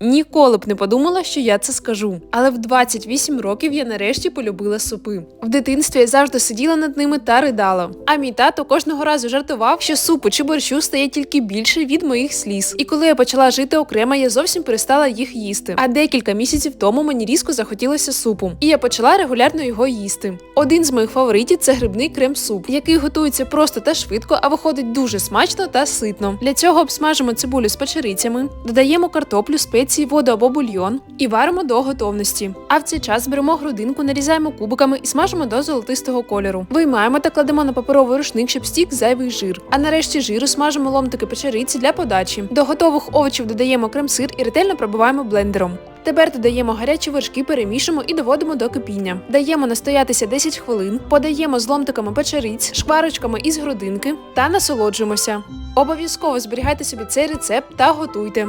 Ніколи б не подумала, що я це скажу. Але в 28 років я нарешті полюбила супи. В дитинстві я завжди сиділа над ними та ридала. А мій тато кожного разу жартував, що супу чи борщу стає тільки більше від моїх сліз. І коли я почала жити окремо, я зовсім перестала їх їсти. А декілька місяців тому мені різко захотілося супу, і я почала регулярно його їсти. Один з моїх фаворитів це грибний крем-суп, який готується просто та швидко, а виходить дуже смачно та ситно. Для цього обсмажимо цибулю з печерицями, додаємо картоплю, спеції, воду або бульйон і варимо до готовності. А в цей час беремо грудинку, нарізаємо кубиками і смажимо до золотистого кольору. Виймаємо та кладемо на паперовий рушник, щоб стік зайвий жир. А нарешті жиру смажимо ломтики печериці для подачі. До готових овочів додаємо крем-сир і ретельно пробиваємо блендером. Тепер додаємо гарячі вершки, перемішуємо і доводимо до кипіння. Даємо настоятися 10 хвилин, подаємо з ломтиками печериць, шкварочками із грудинки та насолоджуємося. Обов'язково зберігайте собі цей рецепт та готуйте.